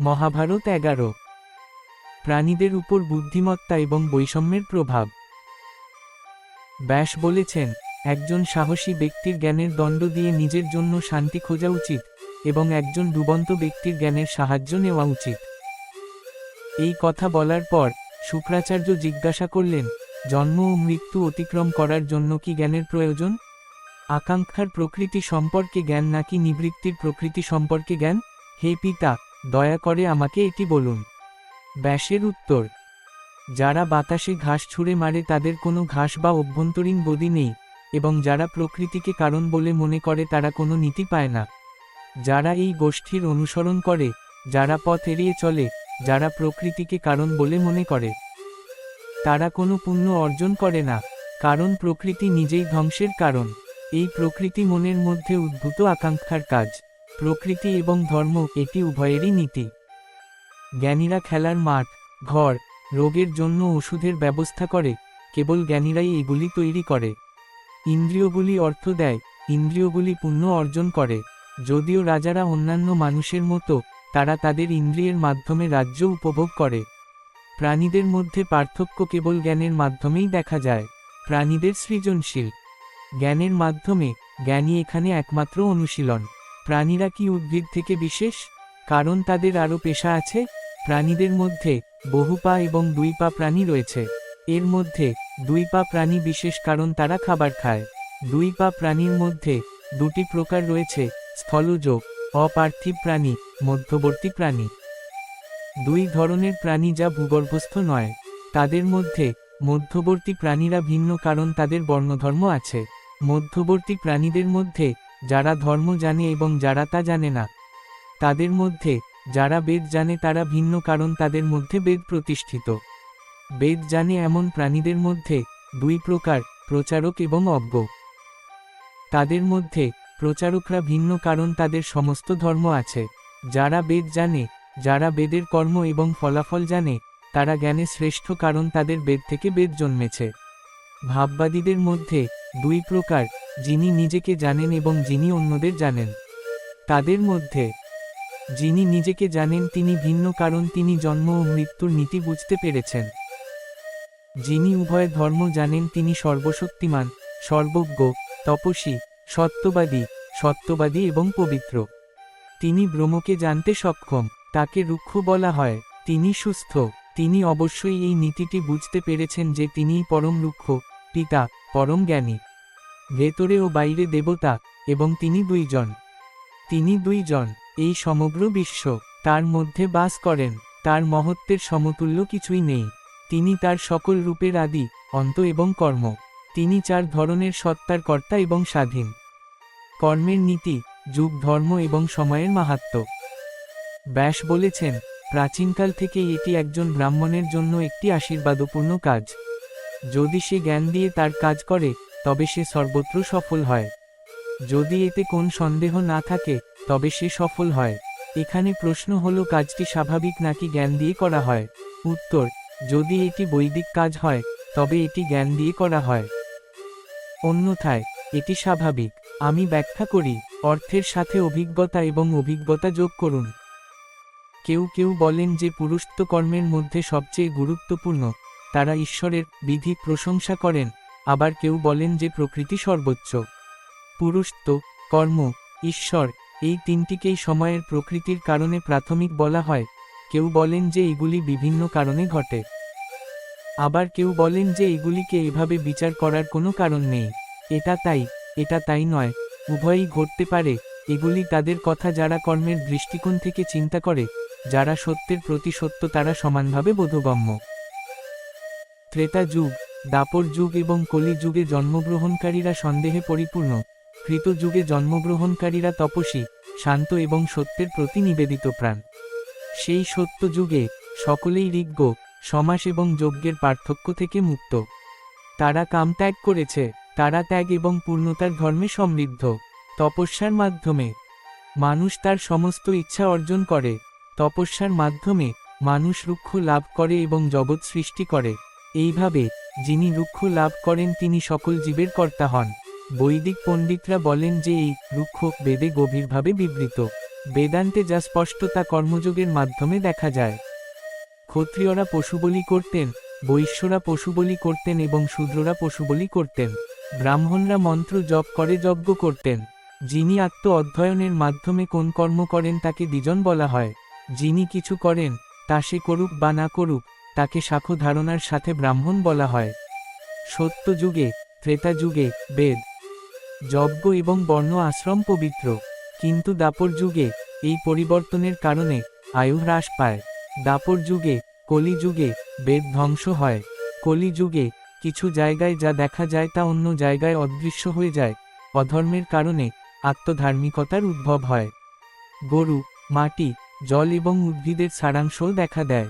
মহাভারত এগারো। প্রাণীদের উপর বুদ্ধিমত্তা এবং বৈষম্যের প্রভাব। ব্যাস বলেছেন, একজন সাহসী ব্যক্তির জ্ঞানের দণ্ড দিয়ে নিজের জন্য শান্তি খোঁজা উচিত এবং একজন ডুবন্ত ব্যক্তির জ্ঞানের সাহায্য নেওয়া উচিত। এই কথা বলার পর শুক্রাচার্য জিজ্ঞাসা করলেন, জন্ম ও মৃত্যু অতিক্রম করার জন্য কি জ্ঞানের প্রয়োজন? আকাঙ্ক্ষার প্রকৃতি সম্পর্কে জ্ঞান নাকি নিবৃত্তির প্রকৃতি সম্পর্কে জ্ঞান? হে পিতা দয়া করে আমাকে এটি বলুন। ব্যাসের উত্তর, যারা বাতাসে ঘাস ছুঁড়ে মারে তাদের কোনো ঘাস বা অভ্যন্তরীণ বদি নেই, এবং যারা প্রকৃতিকে কারণ বলে মনে করে তারা কোনো নীতি পায় না। যারা এই গোষ্ঠীর অনুসরণ করে, যারা পথ এড়িয়ে চলে, যারা প্রকৃতিকে কারণ বলে মনে করে, তারা কোনো পুণ্য অর্জন করে না, কারণ প্রকৃতি নিজেই ধ্বংসের কারণ। এই প্রকৃতি মনের মধ্যে উদ্ভূত আকাঙ্ক্ষার কাজ। প্রকৃতি এবং ধর্ম এটি উভয়েরই নীতি। জ্ঞানীরা খেলার মাঠ, ঘর, রোগের জন্য ওষুধের ব্যবস্থা করে, কেবল জ্ঞানীরাই এগুলি তৈরি করে। ইন্দ্রিয়গুলি অর্থ দেয়, ইন্দ্রিয়গুলি পুণ্য অর্জন করে। যদিও রাজারা অন্যান্য মানুষের মতো, তারা তাদের ইন্দ্রিয়ের মাধ্যমে রাজ্য উপভোগ করে। প্রাণীদের মধ্যে পার্থক্য কেবল জ্ঞানের মাধ্যমেই দেখা যায়, প্রাণীদের সৃজনশীল। জ্ঞানের মাধ্যমে, জ্ঞানী এখানে একমাত্র অনুশীলন। প্রাণীরা কি উদ্ভিদ থেকে বিশেষ? কারণ তাদের আরও পেশা আছে। প্রাণীদের মধ্যে বহু পা এবং দুই পা প্রাণী রয়েছে। এর মধ্যে দুই পা প্রাণী বিশেষ কারণ তারা খাবার খায়। দুই পা প্রাণীর মধ্যে দুটি প্রকার রয়েছে, স্থলজ, অপার্থিব প্রাণী, মধ্যবর্তী প্রাণী। দুই ধরনের প্রাণী যা ভূগর্ভস্থ নয়। তাদের মধ্যে মধ্যবর্তী প্রাণীরা ভিন্ন কারণ তাদের বর্ণধর্ম আছে। মধ্যবর্তী প্রাণীদের মধ্যে যারা ধর্ম জানে এবং যারা তা জানে না, তাদের মধ্যে যারা বেদ জানে তারা ভিন্ন কারণ তাদের মধ্যে বেদ প্রতিষ্ঠিত। বেদ জানে এমন প্রাণীদের মধ্যে দুই প্রকার, প্রচারক এবং অজ্ঞ। তাদের মধ্যে প্রচারকরা ভিন্ন কারণ তাদের সমস্ত ধর্ম আছে। যারা বেদ জানে, যারা বেদের কর্ম এবং ফলাফল জানে, তারা জ্ঞানে শ্রেষ্ঠ কারণ তাদের বেদ থেকে বেদ জন্মেছে। ভাববাদীদের মধ্যে দুই প্রকার যিনি নিজেকে জানেন এবং যিনি অন্যদের জানেন। তাদের মধ্যে যিনি নিজেকে জানেন, তিনি ভিন্ন কারণ, তিনি জন্ম ও মৃত্যুর নীতি বুঝতে পেরেছেন। যিনি উভয় ধর্ম জানেন, তিনি সর্বশক্তিমান, সর্বজ্ঞ, তপস্বী, সত্যবাদী সত্যবাদী এবং পবিত্র। তিনি ব্রহ্মকে জানতে সক্ষম, তাকে রুক্ষ বলা হয়, তিনি সুস্থ, তিনি অবশ্যই এই নীতিটি বুঝতে পেরেছেন যে তিনিই পরম রুক্ষ, পিতা, পরম জ্ঞানী। ভেতরে ও বাইরে দেবতা এবং তিনি দুইজন। তিনি দুইজন, এই সমগ্র বিশ্ব, তার মধ্যে বাস করেন, তার মহত্বের সমতুল্য কিছুই নেই। তিনি তার সকল রূপের আদি, অন্ত এবং কর্ম। তিনি চার ধরনের সত্তার কর্তা এবং স্বাধীন। কর্মের নীতি, যুগ, ধর্ম এবং সময়ের মাহাত্ম্য। ব্যাস বলেছেন, প্রাচীনকাল থেকে এটি একজন ব্রাহ্মণের জন্য একটি আশীর্বাদপূর্ণ কাজ। যদি সে জ্ঞান দিয়ে তার কাজ করে তবে সে সর্বত্র সফল হয়। যদি এতে কোন সন্দেহ না থাকে, তবে সে সফল হয়। এখানে প্রশ্ন হলো, কাজটি স্বাভাবিক নাকি জ্ঞান দিয়ে করা হয়? উত্তর, যদি এটি বৈদিক কাজ হয়, তবে এটি জ্ঞান দিয়ে করা হয়। অন্যথায়, এটি স্বাভাবিক। আমি ব্যাখ্যা করি, অর্থের সাথে অভিজ্ঞতা এবং অভিজ্ঞতা যোগ করুন। কেউ কেউ বলেন যে পুরুষত্ব কর্মের মধ্যে সবচেয়ে গুরুত্বপূর্ণ। তারা ঈশ্বরের বিধি প্রশংসা করেন। আবার কেউ বলেন যে প্রকৃতি সর্বোচ্চ। পুরুষত্ব কর্ম, ঈশ্বর, এই তিনটিকেই সময়ের প্রকৃতির কারণে প্রাথমিক বলা হয়। কেউ বলেন যে এগুলি বিভিন্ন কারণে ঘটে। আবার কেউ বলেন যে এগুলিকে এভাবে বিচার করার কোনো কারণ নেই। এটা তাই এটা তাই নয়। উভয়ই ঘটতে পারে, এগুলি তাদের কথা যারা কর্মের দৃষ্টিকোণ থেকে চিন্তা করে, যারা সত্যের প্রতি সত্য তারা সমানভাবে বোধগম্য। ত্রেতা যুগ দাপর যুগ এবং কলি যুগে জন্মগ্রহণকারীরা সন্দেহে পরিপূর্ণ। কৃত যুগে জন্মগ্রহণকারীরা তপস্বী, শান্ত এবং সত্যের প্রতি নিবেদিত প্রাণ। সেই সত্য যুগে সকলেই ঋজ্ঞ সমাস এবং যজ্ঞের পার্থক্য থেকে মুক্ত। তারা কাম ত্যাগ করেছে, তারা ত্যাগ এবং পূর্ণতার ধর্মে সমৃদ্ধ। তপস্যার মাধ্যমে মানুষ তার সমস্ত ইচ্ছা অর্জন করে। তপস্যার মাধ্যমে মানুষ রুক্ষ লাভ করে এবং জগৎ সৃষ্টি করে। এইভাবে যিনি রুক্ষ লাভ করেন তিনি সকল জীবের কর্তা হন। বৈদিক পণ্ডিতরা বলেন যে এই রুক্ষ বেদে গভীরভাবে বিবৃত। বেদান্তে যা স্পষ্ট তা কর্মযোগের মাধ্যমে দেখা যায়। ক্ষত্রিয়রা পশুবলি করতেন, বৈশ্যরা পশুবলি করতেন এবং শূদ্ররা পশুবলি করতেন। ব্রাহ্মণরা মন্ত্র জপ করে যজ্ঞ করতেন। যিনি আত্ম অধ্যয়নের মাধ্যমে কোন কর্ম করেন তাকে দ্বিজন বলা হয়। যিনি কিছু করেন, তা সে করুক বা না করুক তাকে সাক্ষ্য ধারণার সাথে ব্রাহ্মণ বলা হয়। সত্য যুগে, ত্রেতা যুগে, বেদ, যজ্ঞ এবং বর্ণ আশ্রম পবিত্র। কিন্তু দাপর যুগে, এই পরিবর্তনের কারণে আয়ু হ্রাস পায়। দাপর যুগে, কলি যুগে, বেদ ধ্বংস হয়। কলি যুগে, কিছু জায়গায় যা দেখা যায় তা অন্য জায়গায় অদৃশ্য হয়ে যায়। অধর্মের কারণে আত্মধার্মিকতার উদ্ভব হয়। গরু, মাটি, জল এবং উদ্ভিদের সারাংশও দেখা দেয়।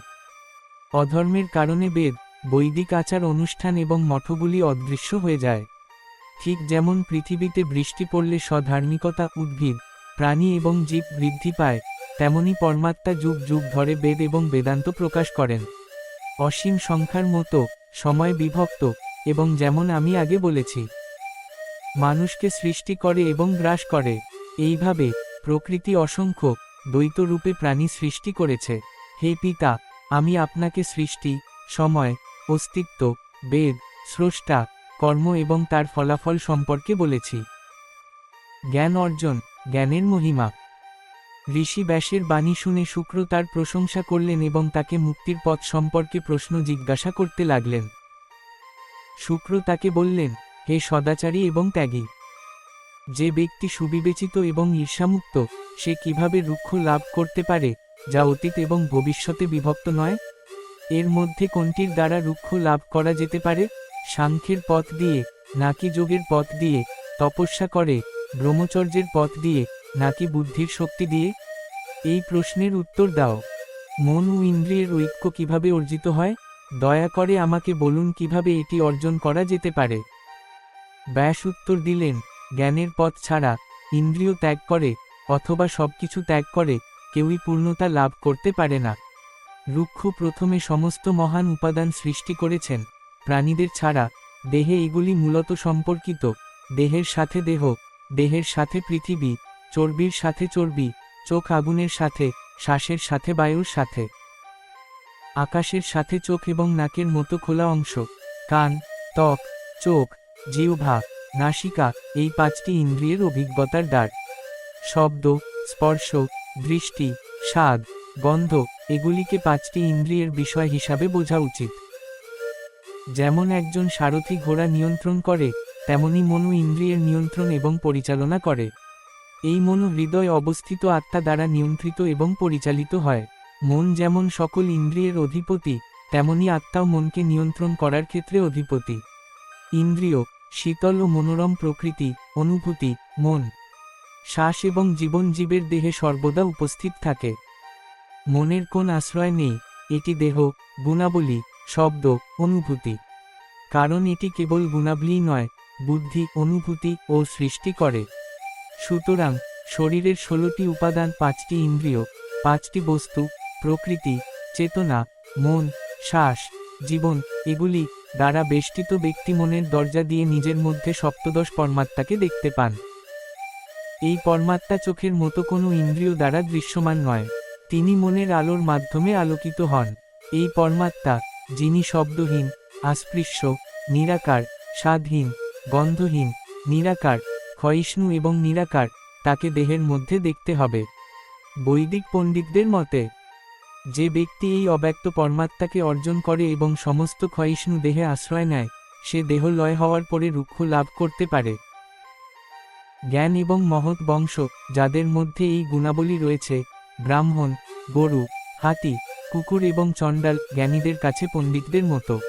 অধর্মের কারণে বেদ, বৈদিক আচার অনুষ্ঠান এবং মঠগুলি অদৃশ্য হয়ে যায়। ঠিক যেমন পৃথিবীতে বৃষ্টি পড়লে স্বধার্মিকতা উদ্ভিদ, প্রাণী এবং জীব বৃদ্ধি পায়, তেমনি পরমাত্মা যুগ যুগ ধরে বেদ এবং বেদান্ত প্রকাশ করেন। অসীম সংখ্যার মতো, সময় বিভক্ত, এবং যেমন আমি আগে বলেছি। মানুষকে সৃষ্টি করে এবং গ্রাস করে। এইভাবে প্রকৃতি অসংখ্য দ্বৈত রূপে প্রাণী সৃষ্টি করেছে। হে পিতা আমি আপনাকে সৃষ্টি, সময়, অস্তিত্ব, বেদ, স্রষ্টা, কর্ম এবং তার ফলাফল সম্পর্কে বলেছি। জ্ঞান অর্জন, জ্ঞানের মহিমা। ঋষি ব্যাসের বাণী শুনে শুক্র তার প্রশংসা করলেন এবং তাকে মুক্তির পথ সম্পর্কে প্রশ্ন জিজ্ঞাসা করতে লাগলেন। শুক্র তাকে বললেন, হে সদাচারী এবং ত্যাগী! যে ব্যক্তি সুবিবেচিত এবং ঈর্ষামুক্ত, সে কীভাবে রুক্ষ লাভ করতে পারে? যা অতীত এবং ভবিষ্যতে বিভক্ত নয়। এর মধ্যে কোনটির দ্বারা রুক্ষ লাভ করা যেতে পারে? সাংখ্যের পথ দিয়ে, নাকি যোগের পথ দিয়ে, তপস্যা করে, ব্রহ্মচর্যের পথ দিয়ে, নাকি বুদ্ধির শক্তি দিয়ে? এই প্রশ্নের উত্তর দাও। মন ও ইন্দ্রিয়ের ঐক্য কীভাবে অর্জিত হয়? দয়া করে আমাকে বলুন কীভাবে এটি অর্জন করা যেতে পারে? ব্যাস উত্তর দিলেন, জ্ঞানের পথ ছাড়া, ইন্দ্রিয় ত্যাগ করে, অথবা সবকিছু ত্যাগ করে কেউই পূর্ণতা লাভ করতে পারে না। রুক্ষ প্রথমে সমস্ত মহান উপাদান সৃষ্টি করেছেন, প্রাণীদের ছাড়া, দেহে এগুলি মূলত সম্পর্কিত, দেহের সাথে দেহ, দেহের সাথে পৃথিবী, চর্বির সাথে চর্বি, চোখ আগুনের সাথে, শ্বাসের সাথে বায়ুর সাথে। আকাশের সাথে চোখ এবং নাকের মতো খোলা অংশ, কান, ত্বক, চোখ, জিহ্বা, নাসিকা, এই পাঁচটি ইন্দ্রিয়ের অভিজ্ঞতার দ্বার। শব্দ, স্পর্শ দৃষ্টি, স্বাদ, গন্ধ, এগুলিকে পাঁচটি ইন্দ্রিয়ের বিষয় হিসাবে বোঝা উচিত। যেমন একজন সারথি ঘোড়া নিয়ন্ত্রণ করে, তেমনি মনু ইন্দ্রিয়ের নিয়ন্ত্রণ এবং পরিচালনা করে। এই মন হৃদয় অবস্থিত আত্মা দ্বারা নিয়ন্ত্রিত এবং পরিচালিত হয়। মন যেমন সকল ইন্দ্রিয়ের অধিপতি, তেমনি আত্মাও মনকে নিয়ন্ত্রণ করার ক্ষেত্রে অধিপতি। ইন্দ্রিয়, শীতল ও মনোরম প্রকৃতি, অনুভূতি, মন। শ্বাস এবং জীবন জীবের দেহে সর্বদা উপস্থিত থাকে। মনের কোন আশ্রয় নেই, এটি দেহ, গুণাবলী, শব্দ, অনুভূতি। কারণ এটি কেবল গুণাবলী নয়, বুদ্ধি, অনুভূতি ও সৃষ্টি করে। সুতরাং, শরীরের ষোলোটি উপাদান, পাঁচটি ইন্দ্রিয়, পাঁচটি বস্তু, প্রকৃতি, চেতনা, মন, শ্বাস, জীবন, এগুলি দ্বারা বেষ্টিত ব্যক্তি মনের দরজা দিয়ে নিজের মধ্যে সপ্তদশ পরমাত্মাকে দেখতে পান। এই পরমাত্মা চোখের মতো কোনো ইন্দ্রিয় দ্বারা দৃশ্যমান নয়। তিনি মনের আলোর মাধ্যমে আলোকিত হন। এই পরমাত্মা, যিনি শব্দহীন, আস্পৃশ্য, নিরাকার, স্বাদহীন, গন্ধহীন, নিরাকার, ক্ষয়িষ্ণু এবং নিরাকার, তাকে দেহের মধ্যে দেখতে হবে। বৈদিক পণ্ডিতদের মতে, যে ব্যক্তি এই অব্যক্ত পরমাত্মাকে অর্জন করে এবং সমস্ত ক্ষয়িষ্ণু দেহে আশ্রয় নেয়, সে দেহ লয় হওয়ার পরে রুক্ষ লাভ করতে পারে। জ্ঞান এবং মহৎ বংশ, যাদের মধ্যে এই গুণাবলী রয়েছে, ব্রাহ্মণ, গরু, হাতি, কুকুর এবং চণ্ডাল, জ্ঞানীদের কাছে পণ্ডিতদের মতো।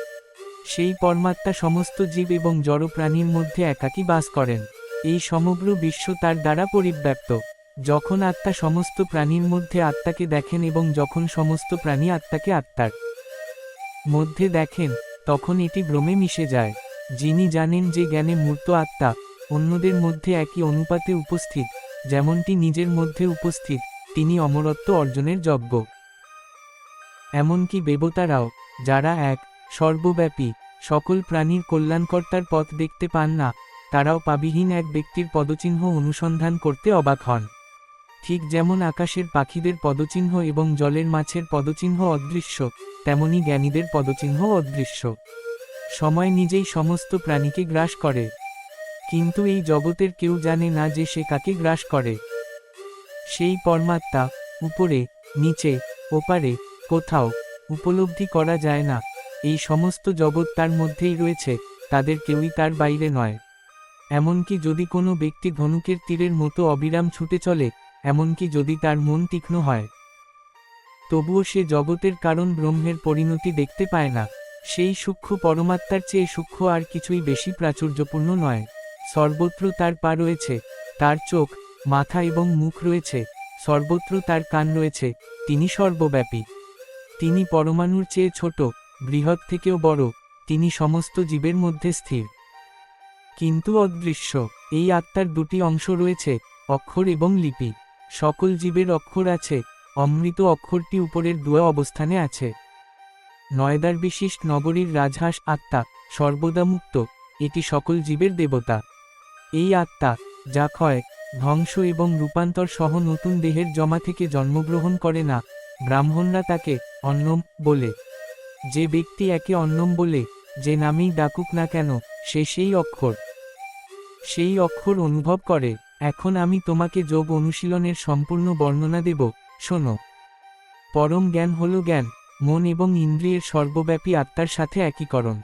সেই পরমাত্মা সমস্ত জীব এবং জড় প্রাণীর মধ্যে একাকী বাস করেন। এই সমগ্র বিশ্ব তার দ্বারা পরিব্যাপ্ত। যখন আত্মা সমস্ত প্রাণীর মধ্যে আত্মাকে দেখেন এবং যখন সমস্ত প্রাণী আত্মাকে আত্মার মধ্যে দেখেন, তখন এটি ভ্রমে মিশে যায়। যিনি জানেন যে জ্ঞানে মূর্ত আত্মা অন্যদের মধ্যে একই অনুপাতে উপস্থিত, যেমনটি নিজের মধ্যে উপস্থিত, তিনি অমরত্ব অর্জনের যজ্ঞ এমনকি দেবতারাও, যারা এক, সর্বব্যাপী, সকল প্রাণীর কল্যাণকর্তার পথ দেখতে পান না, তারাও পাবিহীন এক ব্যক্তির পদচিহ্ন অনুসন্ধান করতে অবাক হন। ঠিক যেমন আকাশের পাখিদের পদচিহ্ন এবং জলের মাছের পদচিহ্ন অদৃশ্য, তেমনি জ্ঞানীদের পদচিহ্ন অদৃশ্য। সময় নিজেই সমস্ত প্রাণীকে গ্রাস করে। কিন্তু এই জগতের কেউ জানে না যে সে কাকে গ্রাস করে। সেই পরমাত্মা, উপরে, নিচে, ওপারে, কোথাও, উপলব্ধি করা যায় না। এই সমস্ত জগৎ তার মধ্যেই রয়েছে, তাদের কেউই তার বাইরে নয়। এমনকি যদি কোনো ব্যক্তি ধনুকের তীরের মতো অবিরাম ছুটে চলে, এমনকি যদি তার মন তীক্ষ্ণ হয়। তবুও সে জগতের কারণ ব্রহ্মের পরিণতি দেখতে পায় না। সেই সূক্ষ্ম পরমাত্মার চেয়ে সূক্ষ্ম আর কিছুই বেশি প্রাচুর্যপূর্ণ নয়। সর্বত্র তার পা রয়েছে, তার চোখ, মাথা এবং মুখ রয়েছে, সর্বত্র তার কান রয়েছে, তিনি সর্বব্যাপী। তিনি পরমাণুর চেয়ে ছোট, বৃহৎ থেকেও বড়, তিনি সমস্ত জীবের মধ্যে স্থির। কিন্তু অদৃশ্য, এই আত্মার দুটি অংশ রয়েছে, অক্ষর এবং লিপি। সকল জীবের অক্ষর আছে, অমৃত অক্ষরটি উপরের দুয়া অবস্থানে আছে। নয়দার বিশিষ্ট নগরীর রাজহাঁস আত্মা, সর্বদা মুক্ত, এটি সকল জীবের দেবতা। এই আত্মা, যা ক্ষয়, ধ্বংস এবং রূপান্তর সহ নতুন দেহের জমা থেকে জন্মগ্রহণ করে না, ব্রাহ্মণরা তাকে অন্নম বলে। যে ব্যক্তি একে অন্নম বলে, যে নামেই ডাকুক না কেন, সে সেই অক্ষর। সেই অক্ষর অনুভব করে, এখন আমি তোমাকে যোগ অনুশীলনের সম্পূর্ণ বর্ণনা দেব, শোনো। পরম জ্ঞান হল জ্ঞান, মন এবং ইন্দ্রিয়ের সর্বব্যাপী আত্মার সাথে একীকরণ।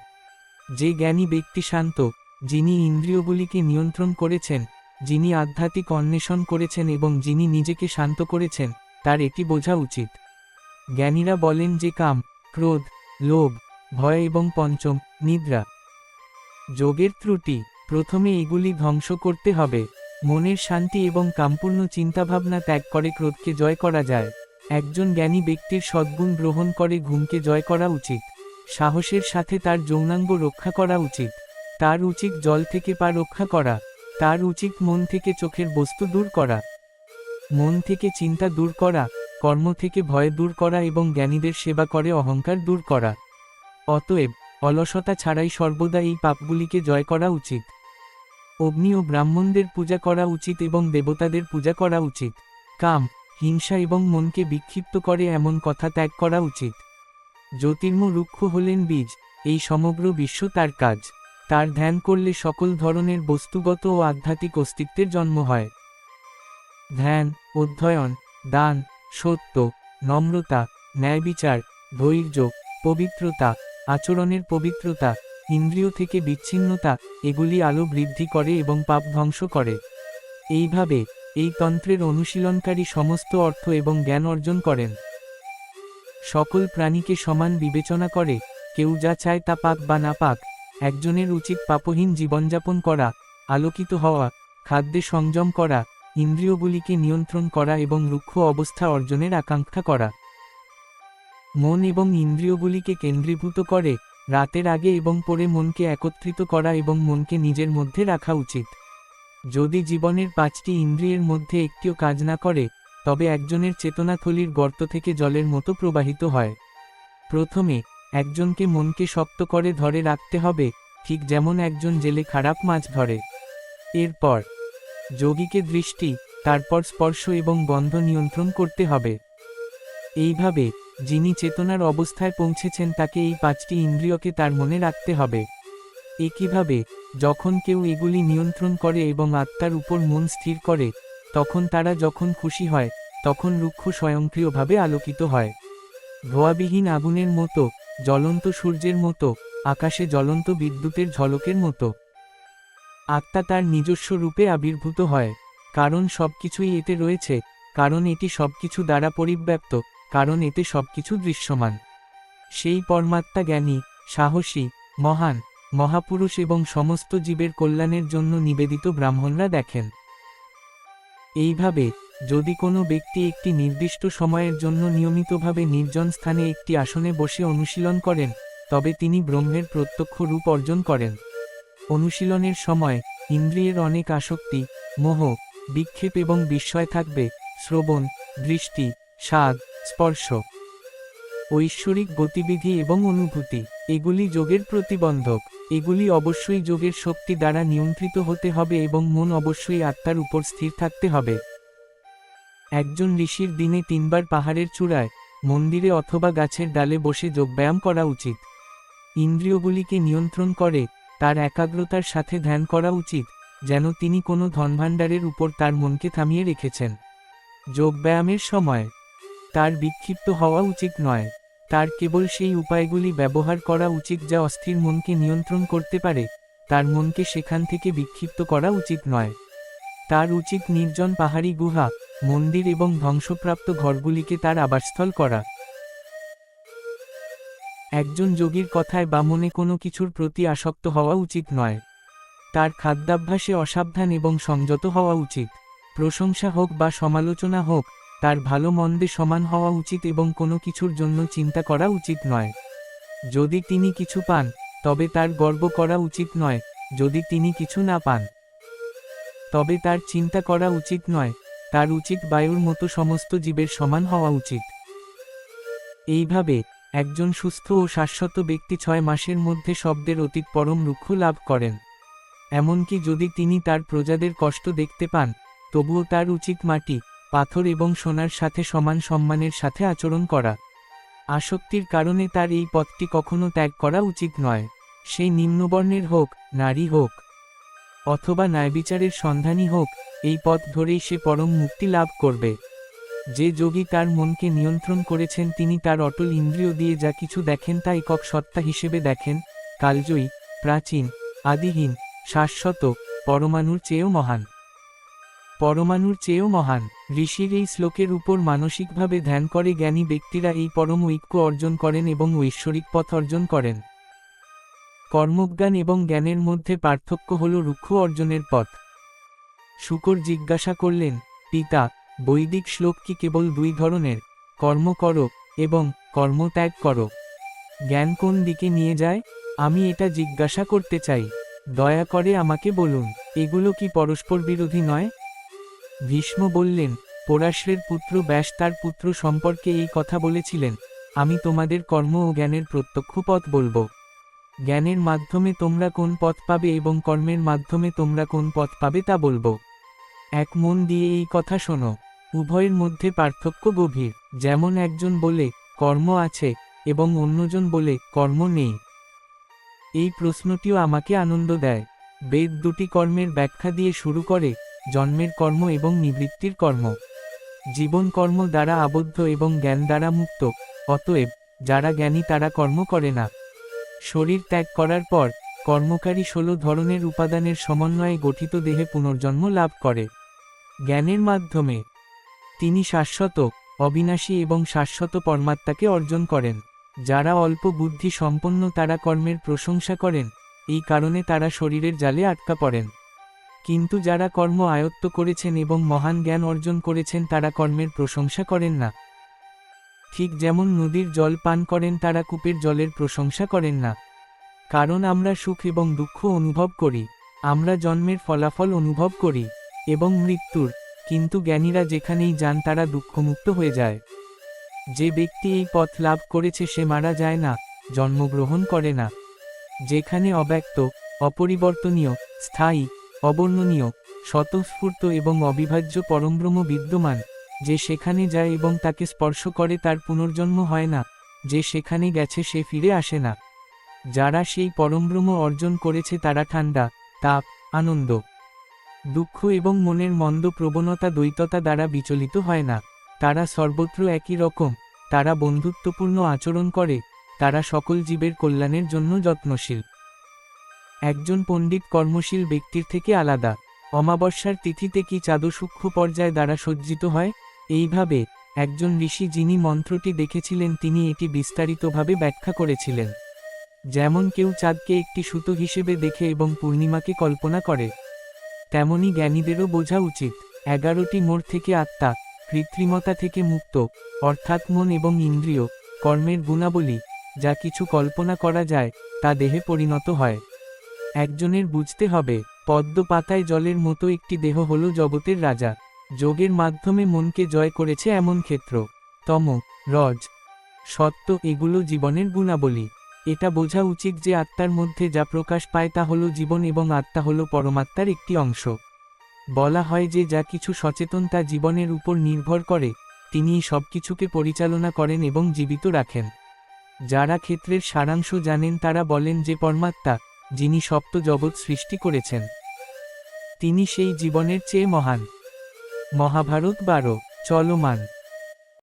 যে জ্ঞানী ব্যক্তি শান্ত যিনি ইন্দ্রিয়গুলিকে নিয়ন্ত্রণ করেছেন, যিনি আধ্যাত্মিক অন্বেষণ করেছেন এবং যিনি নিজেকে শান্ত করেছেন, তার এটি বোঝা উচিত। জ্ঞানীরা বলেন যে কাম, ক্রোধ, লোভ, ভয় এবং পঞ্চম, নিদ্রা। যোগের ত্রুটি, প্রথমে এগুলি ধ্বংস করতে হবে। মনের শান্তি এবং কামপূর্ণ চিন্তাভাবনা ত্যাগ করে ক্রোধকে জয় করা যায়। একজন জ্ঞানী ব্যক্তির সদ্গুণ গ্রহণ করে ঘুমকে জয় করা উচিত। সাহসের সাথে তার যৌনাঙ্গ রক্ষা করা উচিত। তার উচিত জল থেকে পা রক্ষা করা, তার উচিত মন থেকে চোখের বস্তু দূর করা। মন থেকে চিন্তা দূর করা, কর্ম থেকে ভয় দূর করা এবং জ্ঞানীদের সেবা করে অহংকার দূর করা। অতএব, অলসতা ছাড়াই সর্বদা এই পাপগুলিকে জয় করা উচিত। অগ্নি ও ব্রাহ্মণদের পূজা করা উচিত এবং দেবতাদের পূজা করা উচিত। কাম, হিংসা এবং মনকে বিক্ষিপ্ত করে এমন কথা ত্যাগ করা উচিত। জ্যোতির্ম রুক্ষ হলেন বীজ, এই সমগ্র বিশ্ব তার কাজ। তার ধ্যান করলে সকল ধরনের বস্তুগত ও আধ্যাত্মিক অস্তিত্বের জন্ম হয়। ধ্যান, অধ্যয়ন, দান, সত্য, নম্রতা, ন্যায়বিচার, ধৈর্য, পবিত্রতা, আচরণের পবিত্রতা, ইন্দ্রিয় থেকে বিচ্ছিন্নতা, এগুলি আলো বৃদ্ধি করে এবং পাপ ধ্বংস করে। এইভাবে, এই তন্ত্রের অনুশীলনকারী সমস্ত অর্থ এবং জ্ঞান অর্জন করেন। সকল প্রাণীকে সমান বিবেচনা করে, কেউ যা চায় তা পাক বা না পাক একজনের উচিত পাপহীন জীবনযাপন করা, আলোকিত হওয়া, খাদ্যে সংযম করা, ইন্দ্রিয়গুলিকে নিয়ন্ত্রণ করা এবং রুক্ষ অবস্থা অর্জনের আকাঙ্ক্ষা করা। মন এবং ইন্দ্রিয়গুলিকে কেন্দ্রীভূত করে, রাতের আগে এবং পরে মনকে একত্রিত করা এবং মনকে নিজের মধ্যে রাখা উচিত। যদি জীবনের পাঁচটি ইন্দ্রিয়ের মধ্যে একটিও কাজ না করে, তবে একজনের চেতনাথলির গর্ত থেকে জলের মতো প্রবাহিত হয়। প্রথমে একজনকে মনকে শক্ত করে ধরে রাখতে হবে, ঠিক যেমন একজন জেলে খারাপ মাছ ধরে। এরপর, যোগীকে দৃষ্টি, তারপর স্পর্শ এবং গন্ধ নিয়ন্ত্রণ করতে হবে। এইভাবে, যিনি চেতনার অবস্থায় পৌঁছেছেন তাকে এই পাঁচটি ইন্দ্রিয়কে তার মনে রাখতে হবে। একইভাবে, যখন কেউ এগুলি নিয়ন্ত্রণ করে এবং আত্মার উপর মন স্থির করে, তখন তারা যখন খুশি হয়, তখন রুক্ষ স্বয়ংক্রিয়ভাবে আলোকিত হয়। ধোয়াবিহীন আগুনের মতো জ্বলন্ত সূর্যের মতো, আকাশে জ্বলন্ত বিদ্যুতের ঝলকের মতো। আত্মা তার নিজস্ব রূপে আবির্ভূত হয়, কারণ সবকিছুই এতে রয়েছে, কারণ এটি সবকিছু দ্বারা পরিব্যাপ্ত, কারণ এতে সবকিছু দৃশ্যমান। সেই পরমাত্মা জ্ঞানী, সাহসী, মহান, মহাপুরুষ এবং সমস্ত জীবের কল্যাণের জন্য নিবেদিত ব্রাহ্মণরা দেখেন। এইভাবে যদি কোনো ব্যক্তি একটি নির্দিষ্ট সময়ের জন্য নিয়মিতভাবে নির্জন স্থানে একটি আসনে বসে অনুশীলন করেন, তবে তিনি ব্রহ্মের প্রত্যক্ষ রূপ অর্জন করেন। অনুশীলনের সময় ইন্দ্রিয়ের অনেক আসক্তি, মোহ, বিক্ষেপ এবং বিস্ময় থাকবে, শ্রবণ, দৃষ্টি, স্বাদ, স্পর্শ, ঐশ্বরিক গতিবিধি এবং অনুভূতি, এগুলি যোগের প্রতিবন্ধক। এগুলি অবশ্যই যোগের শক্তি দ্বারা নিয়ন্ত্রিত হতে হবে এবং মন অবশ্যই আত্মার উপর স্থির থাকতে হবে। একজন ঋষির দিনে তিনবার পাহাড়ের চূড়ায়, মন্দিরে অথবা গাছের ডালে বসে যোগব্যায়াম করা উচিত। ইন্দ্রিয়গুলিকে নিয়ন্ত্রণ করে, তার একাগ্রতার সাথে ধ্যান করা উচিত, যেন তিনি কোনো ধনভাণ্ডারের উপর তার মনকে থামিয়ে রেখেছেন। যোগব্যায়ামের সময়। তার বিক্ষিপ্ত হওয়া উচিত নয়। তার কেবল সেই উপায়গুলি ব্যবহার করা উচিত যা অস্থির মনকে নিয়ন্ত্রণ করতে পারে, তার মনকে সেখান থেকে বিক্ষিপ্ত করা উচিত নয়। তার উচিত নির্জন পাহাড়ি গুহা, মন্দির এবং ধ্বংসপ্রাপ্ত ঘরগুলিকে তার আবাসস্থল করা। একজন যোগীর কথায় বা মনে কোনো কিছুর প্রতি আসক্ত হওয়া উচিত নয়। তার খাদ্যাভ্যাসে অসাবধান এবং সংযত হওয়া উচিত। প্রশংসা হোক বা সমালোচনা হোক, তার ভালো মন্দে সমান হওয়া উচিত এবং কোনো কিছুর জন্য চিন্তা করা উচিত নয়। যদি তিনি কিছু পান, তবে তার গর্ব করা উচিত নয়। যদি তিনি কিছু না পান তবে তার চিন্তা করা উচিত নয়, তার উচিত বায়ুর মতো সমস্ত জীবের সমান হওয়া উচিত। এইভাবে, একজন সুস্থ ও শাশ্বত ব্যক্তি ছয় মাসের মধ্যে শব্দের অতীত পরম রুক্ষ লাভ করেন। এমনকি যদি তিনি তার প্রজাদের কষ্ট দেখতে পান, তবুও তার উচিত মাটি, পাথর এবং সোনার সাথে সমান সম্মানের সাথে আচরণ করা। আসক্তির কারণে তার এই পথটি কখনো ত্যাগ করা উচিত নয়। সেই নিম্নবর্ণের হোক, নারী হোক অথবা ন্যায়বিচারের সন্ধানী হোক, এই পথ ধরেই সে পরম মুক্তি লাভ করবে। যে যোগী তার মনকে নিয়ন্ত্রণ করেছেন, তিনি তার অটল ইন্দ্রিয় দিয়ে যা কিছু দেখেন তা একক সত্তা হিসেবে দেখেন, কালজয়ী, প্রাচীন, আদিহীন, শাশ্বত, পরমাণুর চেয়েও মহান। পরমাণুর চেয়েও মহান। ঋষির এই শ্লোকের উপর মানসিকভাবে ধ্যান করে জ্ঞানী ব্যক্তিরা এই পরম ঐক্য অর্জন করেন এবং ঐশ্বরিক পথ অর্জন করেন। কর্মজ্ঞান এবং জ্ঞানের মধ্যে পার্থক্য হল রুক্ষ অর্জনের পথ। শুকর জিজ্ঞাসা করলেন, পিতা, বৈদিক শ্লোক কি কেবল দুই ধরনের? কর্ম করো এবং কর্ম ত্যাগ করো। জ্ঞান কোন দিকে নিয়ে যায়? আমি এটা জিজ্ঞাসা করতে চাই। দয়া করে আমাকে বলুন, এগুলো কি পরস্পর বিরোধী নয়? ভীষ্ম বললেন, পরাশ্রের পুত্র ব্যাস তার পুত্র সম্পর্কে এই কথা বলেছিলেন। আমি তোমাদের কর্ম ও জ্ঞানের প্রত্যক্ষ পথ বলব। জ্ঞানের মাধ্যমে তোমরা কোন পথ পাবে এবং কর্মের মাধ্যমে তোমরা কোন পথ পাবে তা বলব। এক মন দিয়ে এই কথা শোনো। উভয়ের মধ্যে পার্থক্য গভীর। যেমন একজন বলে, কর্ম আছে, এবং অন্যজন বলে, কর্ম নেই। এই প্রশ্নটিও আমাকে আনন্দ দেয়। বেদ দুটি কর্মের ব্যাখ্যা দিয়ে শুরু করে, জন্মের কর্ম এবং নিবৃত্তির কর্ম। জীবন কর্ম দ্বারা আবদ্ধ এবং জ্ঞান দ্বারা মুক্ত, অতএব, যারা জ্ঞানী তারা কর্ম করে না। শরীর ত্যাগ করার পর, কর্মকারী ষোলো ধরনের উপাদানের সমন্বয়ে গঠিত দেহে পুনর্জন্ম লাভ করে। জ্ঞানের মাধ্যমে। তিনি শাশ্বত, অবিনাশী এবং শাশ্বত পরমাত্মাকে অর্জন করেন। যারা অল্প বুদ্ধি সম্পন্ন তারা কর্মের প্রশংসা করেন। এই কারণে তারা শরীরের জালে আটকা পড়েন। কিন্তু যারা কর্ম আয়ত্ত করেছেন এবং মহান জ্ঞান অর্জন করেছেন তারা কর্মের প্রশংসা করেন না। ঠিক যেমন নদীর জল পান করেন তারা কূপের জলের প্রশংসা করেন না। কারণ আমরা সুখ এবং দুঃখ অনুভব করি, আমরা জন্মের ফলাফল অনুভব করি, এবং মৃত্যুর, কিন্তু জ্ঞানীরা যেখানেই যান তারা দুঃখমুক্ত হয়ে যায়। যে ব্যক্তি এই পথ লাভ করেছে সে মারা যায় না, জন্মগ্রহণ করে না। যেখানে অব্যক্ত, অপরিবর্তনীয়, স্থায়ী, অবর্ণনীয়, স্বতঃস্ফূর্ত এবং অবিভাজ্য পরমব্রহ্ম বিদ্যমান যে সেখানে যায় এবং তাকে স্পর্শ করে তার পুনর্জন্ম হয় না, যে সেখানে গেছে সে ফিরে আসে না। যারা সেই পরমব্রহ্ম অর্জন করেছে তারা ঠান্ডা তাপ, আনন্দ, দুঃখ এবং মনের মন্দ প্রবণতা দ্বৈততা দ্বারা বিচলিত হয় না। তারা সর্বত্র একই রকম, তারা বন্ধুত্বপূর্ণ আচরণ করে, তারা সকল জীবের কল্যাণের জন্য যত্নশীল। একজন পণ্ডিত কর্মশীল ব্যক্তির থেকে আলাদা, অমাবস্যার তিথিতে কি চাঁদ সূক্ষ্ম পর্যায় দ্বারা সজ্জিত হয়? এইভাবে, একজন ঋষি যিনি মন্ত্রটি দেখেছিলেন তিনি এটি বিস্তারিতভাবে ব্যাখ্যা করেছিলেন। যেমন কেউ চাঁদকে একটি সুতো হিসেবে দেখে এবং পূর্ণিমাকে কল্পনা করে, তেমনি জ্ঞানীদেরও বোঝা উচিত, এগারোটি মোড় থেকে আত্মা, কৃত্রিমতা থেকে মুক্ত, অর্থাৎ মন এবং ইন্দ্রিয়, কর্মের গুণাবলী, যা কিছু কল্পনা করা যায়, তা দেহে পরিণত হয়। একজনের বুঝতে হবে পদ্ম পাতায় জলের মতো একটি দেহ হল জগতের রাজা। যোগের মাধ্যমে মনকে জয় করেছে এমন ক্ষেত্র। তম, রজ। সত্য, এগুলো জীবনের গুণাবলী। এটা বোঝা উচিত যে আত্মার মধ্যে যা প্রকাশ পায় তা হল জীবন এবং আত্মা হল পরমাত্মার একটি অংশ। বলা হয় যে যা কিছু সচেতন তা জীবনের উপর নির্ভর করে, তিনিই সবকিছুকে পরিচালনা করেন এবং জীবিত রাখেন। যারা ক্ষেত্রের সারাংশ জানেন তারা বলেন যে পরমাত্মা, যিনি সপ্ত জগৎ সৃষ্টি করেছেন, তিনি সেই জীবনের চেয়ে মহান। মহাভারত বারো চলমান।